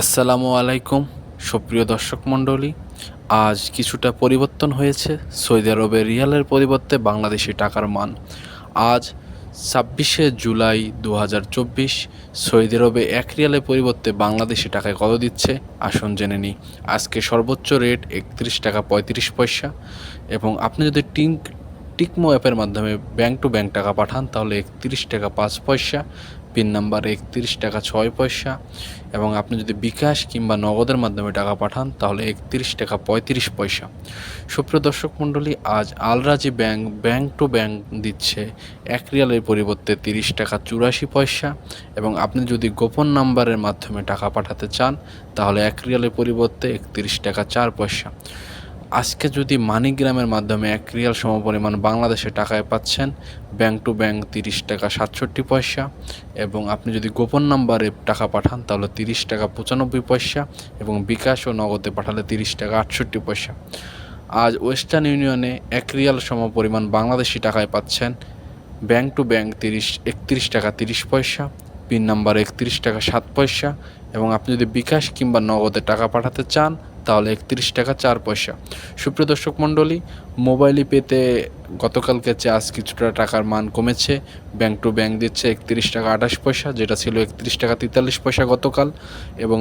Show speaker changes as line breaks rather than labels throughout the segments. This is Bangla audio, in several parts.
আসসালামু আলাইকুম, সুপ্রিয় দর্শক মণ্ডলী। আজ কিছুটা পরিবর্তন হয়েছে। সৌদি আরবের রিয়ালের পরিবর্তে বাংলাদেশি টাকার মান। আজ ছাব্বিশে জুলাই দু হাজার চব্বিশ, সৌদি আরবে এক রিয়ালের পরিবর্তে বাংলাদেশি টাকায় কত দিচ্ছে? আসুন জেনে নিই। আজকে সর্বোচ্চ রেট একত্রিশ টাকা পঁয়ত্রিশ পয়সা এবং আপনি যদি টিঙ্ক টিকমো অ্যাপের মাধ্যমে ব্যাংক টু ব্যাংক টাকা পাঠান, তাহলে একত্রিশ টাকা পাঁচ পয়সা পিন নাম্বার একত্রিশ টাকা ছয় পয়সা এবং আপনি যদি বিকাশ কিংবা নগদের মাধ্যমে টাকা পাঠান, তাহলে একত্রিশ টাকা পঁয়ত্রিশ পয়সা। সুপ্রিয় দর্শক মণ্ডলী, আজ Al Rajhi bank bank to bank দিচ্ছে এক রিয়ালের পরিবর্তে তিরিশ টাকা চুরাশি পয়সা এবং আপনি যদি গোপন নাম্বারের মাধ্যমে টাকা পাঠাতে চান, তাহলে এক রিয়ালের পরিবর্তে একত্রিশ টাকা চার পয়সা। আজকে যদি মানিগ্রামের মাধ্যমে এক রিয়াল সমপরিমাণ বাংলাদেশে টাকায় পাচ্ছেন, ব্যাংক টু ব্যাংক তিরিশ টাকা সাতষট্টি পয়সা এবং আপনি যদি গোপন নাম্বারে টাকা পাঠান, তাহলে তিরিশ টাকা পঁচানব্বই পয়সা এবং বিকাশ ও নগদে পাঠালে তিরিশ টাকা আটষট্টি পয়সা। আজ ওয়েস্টার্ন ইউনিয়নে এক রিয়াল সমপরিমাণ বাংলাদেশি টাকায় পাচ্ছেন, ব্যাংক টু ব্যাংক তিরিশ, একত্রিশ টাকা তিরিশ পয়সা, পিন নাম্বার একত্রিশ টাকা সাত পয়সা এবং আপনি যদি বিকাশ কিংবা নগদে টাকা পাঠাতে চান তাহলে একত্রিশ টাকা চার পয়সা। সুপ্রিয় দর্শক মণ্ডলী, মোবাইলে পেতে গতকালকে আজ কিছুটা টাকার মান কমেছে, ব্যাংক টু ব্যাংক দিচ্ছে একত্রিশ টাকা আঠাশ পয়সা, যেটা ছিল একত্রিশ টাকা তেতাল্লিশ পয়সা গতকাল, এবং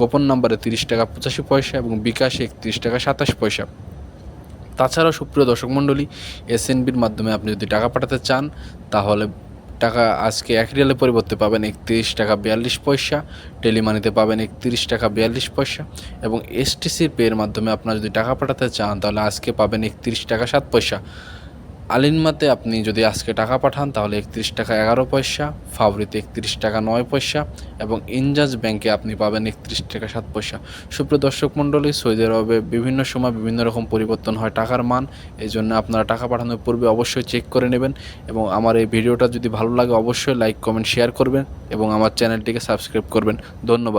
গোপন নাম্বারে তিরিশ টাকা পঁচাশি পয়সা, এবং বিকাশে একত্রিশ টাকা সাতাশ পয়সা। তাছাড়াও সুপ্রিয় দর্শক মণ্ডলী এসএনবির মাধ্যমে আপনি যদি টাকা পাঠাতে চান, তাহলে টাকা আজকে এক রিয়ালের পরিবর্তে পাবেন একত্রিশ টাকা বিয়াল্লিশ পয়সা টেলিমানিতে পাবেন একত্রিশ টাকা বিয়াল্লিশ পয়সা এবং এসটিসির পের মাধ্যমে আপনারা যদি টাকা পাঠাতে চান, তাহলে আজকে পাবেন একত্রিশ টাকা সাত পয়সা। আলিনমাতে আপনি যদি আজকে টাকা পাঠান, তাহলে একত্রিশ টাকা এগারো পয়সা, ফাবরিতে একত্রিশ টাকা নয় পয়সা, এবং ইনজাজ ব্যাংকে আপনি পাবেন একত্রিশ টাকা সাত পয়সা। সুপ্রিয় দর্শক মণ্ডলী, সৌদি আরবে বিভিন্ন সময় বিভিন্ন রকম পরিবর্তন হয় টাকার মান এই জন্য আপনারা টাকা পাঠানোর পূর্বে অবশ্যই চেক করে নেবেন, এবং আমার এই ভিডিওটা যদি ভালো লাগে, অবশ্যই লাইক, কমেন্ট, শেয়ার করবেন, এবং আমার চ্যানেলটিকে সাবস্ক্রাইব করবেন। ধন্যবাদ।